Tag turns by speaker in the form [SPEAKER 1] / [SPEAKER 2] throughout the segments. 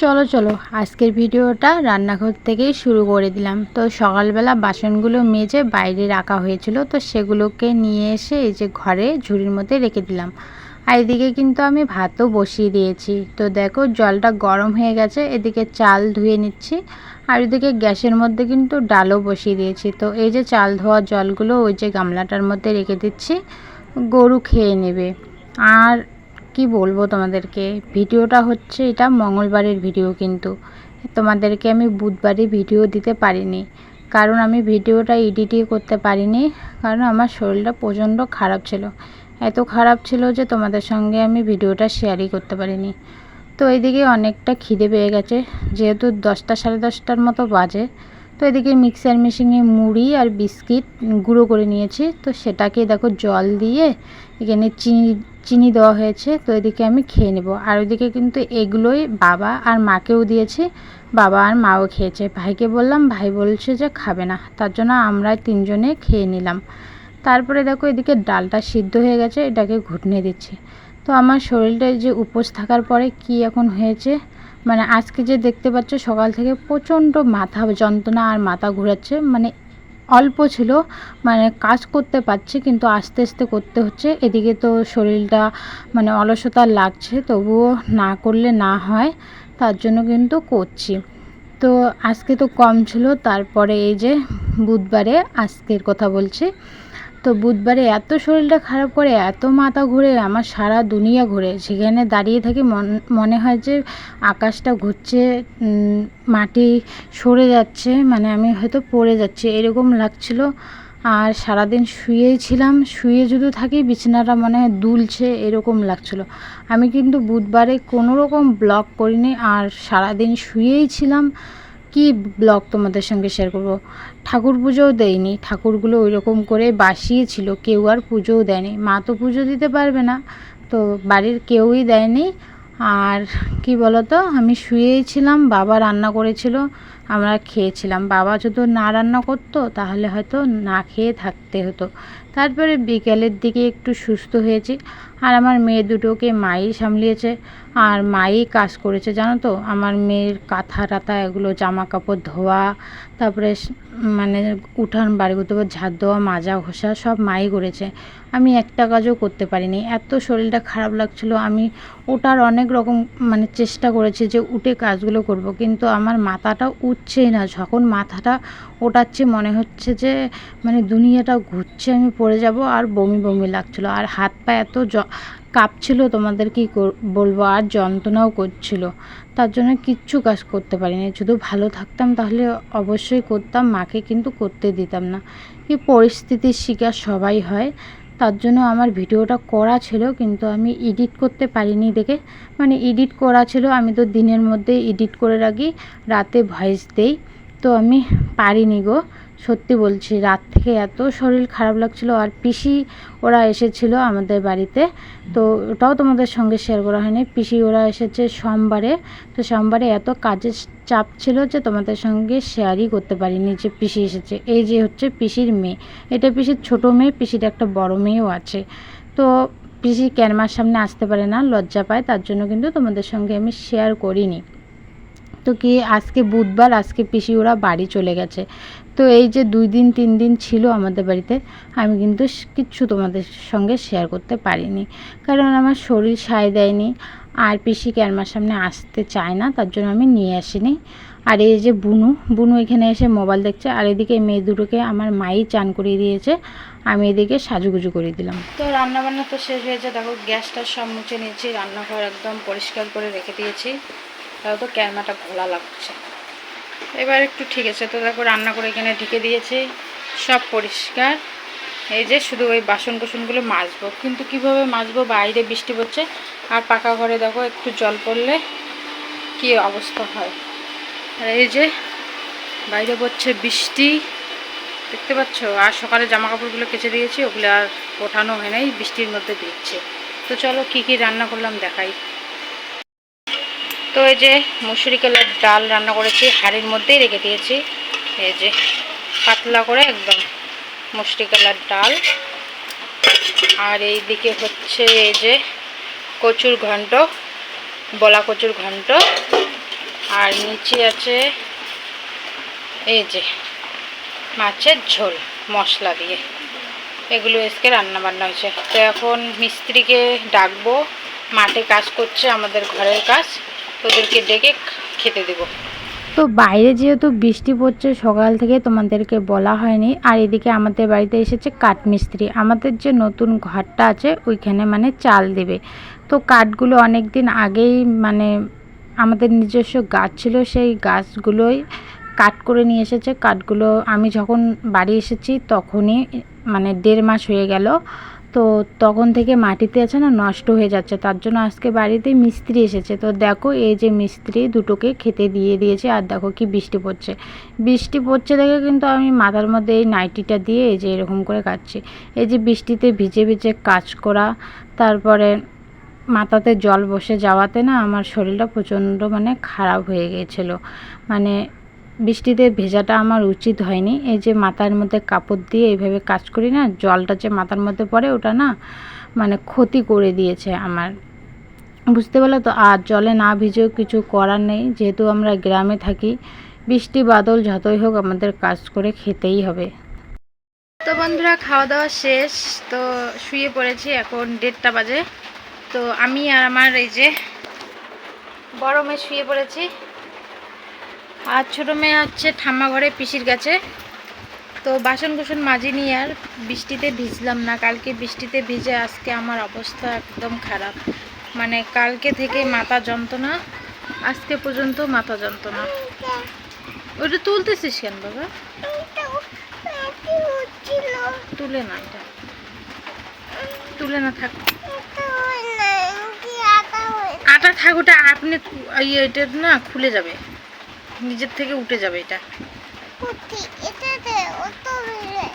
[SPEAKER 1] চলো চলো, আজকের ভিডিওটা রান্নাঘর থেকেই শুরু করে দিলাম। তো সকালবেলা বাসনগুলো মেজে বাইরে রাখা হয়েছিল, তো সেগুলোকে নিয়ে এসে এই যে ঘরে ঝুড়ির মধ্যে রেখে দিলাম। আর এদিকে কিন্তু আমি ভাতও বসিয়ে দিয়েছি। তো দেখো, জলটা গরম হয়ে গেছে, এদিকে চাল ধুয়ে নিচ্ছি, আর এদিকে গ্যাসের মধ্যে কিন্তু ডালও বসিয়ে দিয়েছি। তো এই যে চাল ধোয়া জলগুলো ওই যে গামলাটার মধ্যে রেখে দিচ্ছি, গরু খেয়ে নেবে। আর কি বলব তোমাদেরকে? ভিডিওটা হচ্ছে এটা মঙ্গলবারের ভিডিও কিন্তু। তোমাদেরকে আমি বুধবারে ভিডিও দিতে পারিনি। কারণ আমি ভিডিওটা এডিটই করতে পারিনি। কারণ আমার শরীরটা প্রচণ্ড খারাপ ছিল। এত খারাপ ছিল যে তোমাদের সঙ্গে আমি ভিডিওটা শেয়ারই করতে পারিনি। তো এইদিকে অনেকটা খিদে পেয়ে গেছে। যেহেতু দশটা সাড়ে দশটার মতো বাজে তো এদিকে মিক্সার মেশিনে মুড়ি আর বিস্কিট গুঁড়ো করে নিয়েছি। তো সেটাকে দেখো জল দিয়ে এখানে চিনি চিনি দেওয়া হয়েছে। তো এদিকে আমি খেয়ে নেব। আর ওইদিকে কিন্তু এগুলোই বাবা আর মাকেও দিয়েছি। বাবা আর মাও খেয়েছে। ভাইকে বললাম, ভাই বলছে যে খাবে না। তার জন্য আমরা তিনজনে খেয়ে নিলাম। তারপরে দেখো এদিকে ডালটা সিদ্ধ হয়ে গেছে। এটাকে ঘুটনে দিচ্ছি। তো আমার শরীরটা যে উপোস থাকার পরে কি এখন হয়েছে? মানে আজকে যে দেখতে পাচ্ছ সকাল থেকে প্রচণ্ড মাথা যন্ত্রণা আর মাথা ঘুরাচ্ছে। মানে অল্প ছিল মানে কাজ করতে পারছি কিন্তু আস্তে আস্তে করতে হচ্ছে। এদিকে তো শরীরটা মানে অলসতা লাগছে, তবুও না করলে না হয়, তার জন্য কিন্তু করছি। তো আজকে তো কম ছিল, তারপরে এই যে বুধবারে আজকের কথা বলছি। তো বুধবারে এত শরীরটা খারাপ করে, এত মাথা ঘুরে, আমার সারা দুনিয়া ঘুরে। সেখানে দাঁড়িয়ে থাকি মনে হয় যে আকাশটা ঘুরছে মাটি সরে যাচ্ছে মানে আমি হয়তো পড়ে যাচ্ছি, এরকম লাগছিল। আর সারাদিন শুয়েই ছিলাম, শুয়ে যদি থাকি বিছানাটা মনে হয় দুলছে, এরকম লাগছিল। আমি কিন্তু বুধবারে কোনো রকম ব্লগ করিনি, আর সারাদিন শুয়েই ছিলাম। কি ব্লগ তোমাদের সঙ্গে শেয়ার করব? ঠাকুর পুজোও দেয়নি। ঠাকুরগুলো ওই রকম করে বাসিয়েছিল, কেউ আর পুজোও দেয়নি। মা তো পুজো দিতে পারবে না, তো বাড়ির কেউই দেয়নি। আর কি বলতো, আমি শুয়েই ছিলাম বাবা রান্না করেছিল আমরা খেয়েছিলাম। বাবা যদি না রান্না করতো, তাহলে হয়তো না খেয়ে থাকতে হতো। তারপরে বিকেলের দিকে একটু সুস্থ হয়েছি আর আমার মেয়ে দুটোকে মাই সামলিয়েছে আর মাই কাজ করেছে, জানো তো? আমার মেয়ের কাঁথা টাথা এগুলো জামা কাপড় ধোয়া, তারপরে মানে উঠান বাড়ি করতে ঝাড় দেওয়া, মাজা ঘষা, সব মাই করেছে। আমি একটা কাজও করতে পারিনি। এত শরীরটা খারাপ লাগছিল। আমি ওটার অনেক রকম মানে চেষ্টা করেছি যে উঠে কাজগুলো করব, কিন্তু আমার মাথাটা উঠছেই না। যখন মাথাটা ওঠাচ্ছে মনে হচ্ছে যে মানে দুনিয়াটা ঘুরছে, আমি পড়ে যাব আর বমি বমি লাগছিল। আর হাত পা এত জ, কাঁপছিল, তোমাদের কি বলব? আর যন্ত্রণাও করছিল। তার জন্য কিচ্ছু কাজ করতে পারিনি। শুধু ভালো থাকতাম তাহলে অবশ্যই করতাম, মাকে কিন্তু করতে দিতাম না। এই পরিস্থিতির শিকার সবাই হয়। তার জন্য আমার ভিডিওটা করা ছিল, কিন্তু আমি এডিট করতে পারিনি দেখে। মানে এডিট করা ছিল, আমি তো দিনের মধ্যে এডিট করে রাখি, রাতে ভয়েস দেই, তো আমি পারিনি গো। সত্যি বলছি, রাত থেকে এত শরীর খারাপ লাগছিল আর পিসি ওরা এসেছিল আমাদের বাড়িতে। তো ওটাও তোমাদের সঙ্গে শেয়ার করা হয়নি। পিসি ওরা এসেছে সোমবারে। তো সোমবারে এত কাজের চাপ ছিল যে তোমাদের সঙ্গে শেয়ারই করতে পারিনি যে পিসি এসেছে। এই যে হচ্ছে পিসির মেয়ে। এটা পিসির ছোটো মেয়ে, পিসির একটা বড় মেয়েও আছে। তো পিসি ক্যানমার সামনে আসতে পারে না, লজ্জা পায়, তার জন্য কিন্তু তোমাদের সঙ্গে আমি শেয়ার করিনি। তো কি আজকে বুধবার, আজকে পিসি ওরা বাড়ি চলে গেছে। তো এই যে দুই দিন, তিন দিন ছিল আমাদের বাড়িতে, আমি কিন্তু কিচ্ছু তোমাদের সঙ্গে শেয়ার করতে পারিনি। কারণ আমার শরীর সায় দেয়নি, আর পিসি ক্যারমার সামনে আসতে চায় না, তার জন্য আমি নিয়ে আসিনি। আর এই যে বুনু বুনু এখানে এসে মোবাইল দেখছে, আর এদিকে মেয়ে দুটোকে আমার মাই চান করিয়ে দিয়েছে, আমি এদিকে সাজুগুজু করে দিলাম। তো রান্নাবান্না তো শেষ হয়েছে, দেখো গ্যাসটা সব মুছে নিয়েছি, রান্নাঘর একদম পরিষ্কার করে রেখে দিয়েছি, তাও তো ক্যারমাটা ঘোলা লাগছে। এবার একটু ঠিক আছে, তো দেখো রান্না করে এখানে ঢেকে দিয়েছি, সব পরিষ্কার। এই যে শুধু ওই বাসন কোসনগুলো মাজবো, কিন্তু কীভাবে মাজবো, বাইরে বৃষ্টি পড়ছে, আর পাকা ঘরে দেখো একটু জল পড়লে কি অবস্থা হয়। আর এই যে বাইরে পড়ছে বৃষ্টি, দেখতে পাচ্ছ? আর সকালে জামা কাপড়গুলো কেচে দিয়েছি, ওগুলো আর ওঠানো হয় নাই, বৃষ্টির মধ্যে দিচ্ছে। তো চলো কি কি রান্না করলাম দেখাই। তো এই যে মুসুরি কালার ডাল রান্না করেছি, হাড়ির মধ্যেই রেখে দিয়েছি। এই যে পাতলা করে একদম মুসুরি কালার ডাল। আর এই দিকে হচ্ছে এই যে কচুর ঘন্ট বলা কচুর ঘন্ট আর নিচে আছে এই যে মাছের ঝোল, মশলা দিয়ে। এগুলো আজকে রান্না বান্না হয়েছে। তো এখন মিস্ত্রিকে ডাকবো, মাঠে কাজ করছে আমাদের ঘরের কাজ। ওদেরকে ডেকে খেতে দেবো। তো বাইরে যেহেতু বৃষ্টি পড়ছে, সকাল থেকে তোমাদেরকে বলা হয়নি। আর এদিকে আমাদের বাড়িতে এসেছে কাঠমিস্ত্রি। আমাদের যে নতুন ঘরটা আছে, ওইখানে মানে চাল দেবে। তো কাঠগুলো অনেক দিন আগেই মানে আমাদের নিজস্ব গাছ ছিল, সেই গাছগুলোই কাট করে নিয়ে এসেছে। কাঠগুলো আমি যখন বাড়ি এসেছি, তখনই মানে দেড় মাস হয়ে গেল। তো তখন থেকে মাটিতে আছে না, নষ্ট হয়ে যাচ্ছে। তার জন্য আজকে বাড়িতে মিস্ত্রি এসেছে। তো দেখো, এই যে মিস্ত্রি দুটোকে খেতে দিয়ে দিয়েছে আর দেখো কি বৃষ্টি পড়ছে। বৃষ্টি পড়ছে দেখে কিন্তু আমি মাথার মধ্যে এই নাইটিটা দিয়ে এই যে এরকম করে কাটছি। এই যে বৃষ্টিতে ভিজে ভিজে কাজ করা, তারপরে মাথাতে জল বসে যাওয়াতে না আমার শরীরটা প্রচণ্ড মানে খারাপ হয়ে গিয়েছিল মানে বৃষ্টিতে ভেজাটা আমার উচিত হয়নি। এই যে মাথার মধ্যে কাপড় দিয়ে এইভাবে কাজ করি না, জলটা যে মাথার মধ্যে পড়ে ওটা না মানে ক্ষতি করে দিয়েছে আমার। বুঝতে পারল তো, আর জলে না ভিজেও কিছু করার নেই। যেহেতু আমরা গ্রামে থাকি, বৃষ্টি বাদল যতই হোক আমাদের কাজ করে খেতেই হবে। তো বন্ধুরা, খাওয়া দাওয়া শেষ। তো শুয়ে পড়েছি, এখন দেড়টা বাজে। তো আমি আর আমার এই যে বড় মেয়ে শুয়ে পড়েছি। আর ছোটো মেয়ে হচ্ছে ঠাম্মা ঘরে পিসির কাছে। তো বাসন কুসন মাজিনি আর বৃষ্টিতে ভিজলাম না। কালকে বৃষ্টিতে ভিজে আজকে আমার অবস্থা একদম খারাপ। মানে কালকে থেকে মাথা যন্ত্রণা আজকে পর্যন্ত মাথা যন্ত্রণা। ওটা তুলতেছিস কেন বাবা? তুলে না এটা। তুলে না থাক। আটা থাক ওটা আপনি ইয়ে এটা না খুলে যাবে। নিজের থেকে উঠে যাবে এটা।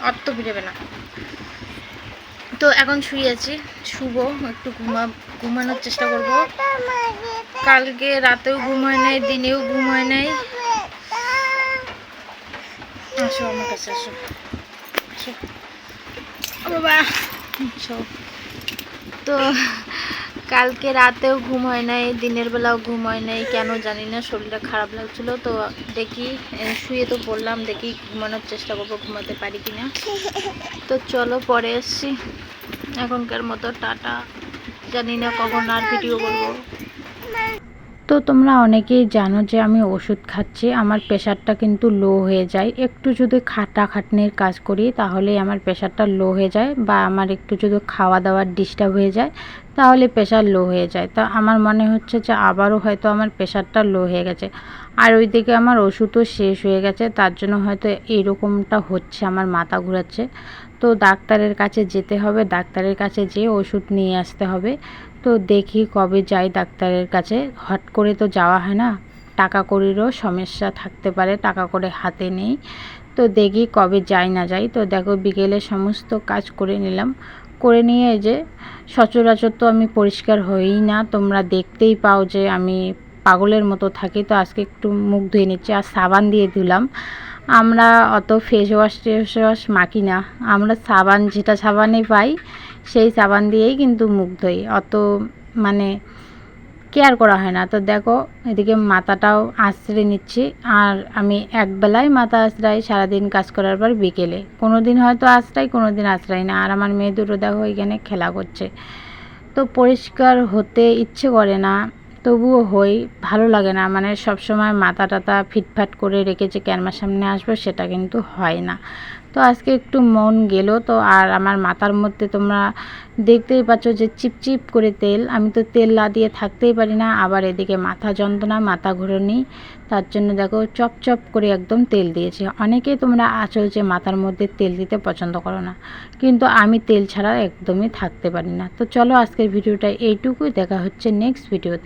[SPEAKER 1] অত ভিড়েবে না। তো এখন শুয়ে আছি শুভ একটু ঘুমা ঘুমানোর চেষ্টা করব। কালকে রাতেও ঘুম হয় নাই দিনেও ঘুম হয় নাই। আসো আমার কাছে আসো। আসো। বাবা তো কালকে রাতেও ঘুম হয় নাই, দিনের বেলাও ঘুম হয় নাই, কেন জানি না, শরীরটা খারাপ লাগছিল, তো দেখি শুয়ে তো পড়লাম, দেখি ঘুমানোর চেষ্টা করব, ঘুমাতে পারি কিনা। তো চলো পরে এসছি এখনকার মতো টাটা। জানি না কখন আর ভিডিও করব। তো তোমরা অনেকেই জানো যে আমি ওষুধ খাচ্ছি, আমার প্রেশারটা কিন্তু লো হয়ে যায়। একটু যদি খাটা খাটনির কাজ করি তাহলে আমার প্রেশারটা লো হয়ে যায় বা আমার একটু যদি খাওয়া দাওয়ার ডিস্টার্ব হয়ে যায় তাহলে প্রেশার লো হয়ে যায়। তা আমার মনে হচ্ছে যে আবারও হয়তো আমার প্রেশারটা লো হয়ে গেছে। আর ওইদিকে আমার ওষুধও শেষ হয়ে গেছে, তার জন্য হয়তো এইরকমটা হচ্ছে, আমার মাথা ঘুরাচ্ছে। তো ডাক্তারের কাছে যেতে হবে, ডাক্তারের কাছে যেয়ে ওষুধ নিয়ে আসতে হবে। তো দেখি কবে যাই ডাক্তারের কাছে। হট করে তো যাওয়া হয় না। টাকা কড়িরও সমস্যা থাকতে পারে, টাকা করে হাতে নেই। তো দেখি কবে যাই না যাই। তো দেখো বিকেলে সমস্ত কাজ করে নিলাম। করে নিয়ে যে সচরাচর তো আমি পরিষ্কার হই না। তোমরা দেখতেই পাও যে আমি পাগলের মতো থাকি। তো আজকে একটু মুখ ধুয়ে নিচ্ছি। আর সাবান দিয়ে ধুলাম। আমরা অত ফেস ওয়াশ টেস ওয়াশ মাখি না। আমরা সাবান, যেটা সাবানে পাই, সেই সাবান দিয়েই কিন্তু মুখ ধুই। অত মানে কেয়ার করা হয় না। তো দেখো, এদিকে মাথাটাও আশ্রয় নিচ্ছি। আর আমি একবেলায় মাথা আশ্রাই সারাদিন কাজ করার পর বিকেলে। কোনো দিন হয়তো আশ্রাই কোনো দিন আশ্রাই না। আর আমার মেয়ে দুটো দেখো এখানে খেলা করছে। তো পরিষ্কার হতে ইচ্ছে করে না। তবুও হই, ভালো লাগে না। মানে সব সময় মাথা টাথা ফিটফাট করে রেখেছে ক্যামেরার সামনে আসব, সেটা কিন্তু হয় না। তো আজকে একটু মন গেল, তো আর আমার মাথার মধ্যে তোমরা দেখতেই পাচ্ছ যে চিপচিপ করে তেল। আমি তো তেল না দিয়ে থাকতেই পারি না, আবার এদিকে মাথা যন্ত্রণা, মাথা ঘুরনি। তার জন্য দেখো চপ চপ করে একদম তেল দিয়েছি। অনেকেই তোমরা আছো যে মাথার মধ্যে তেল দিতে পছন্দ করো না, কিন্তু আমি তেল ছাড়া একদমই থাকতে পারি না। তো চলো আজকের ভিডিওটা এইটুকুই। দেখা হচ্ছে নেক্সট ভিডিওতে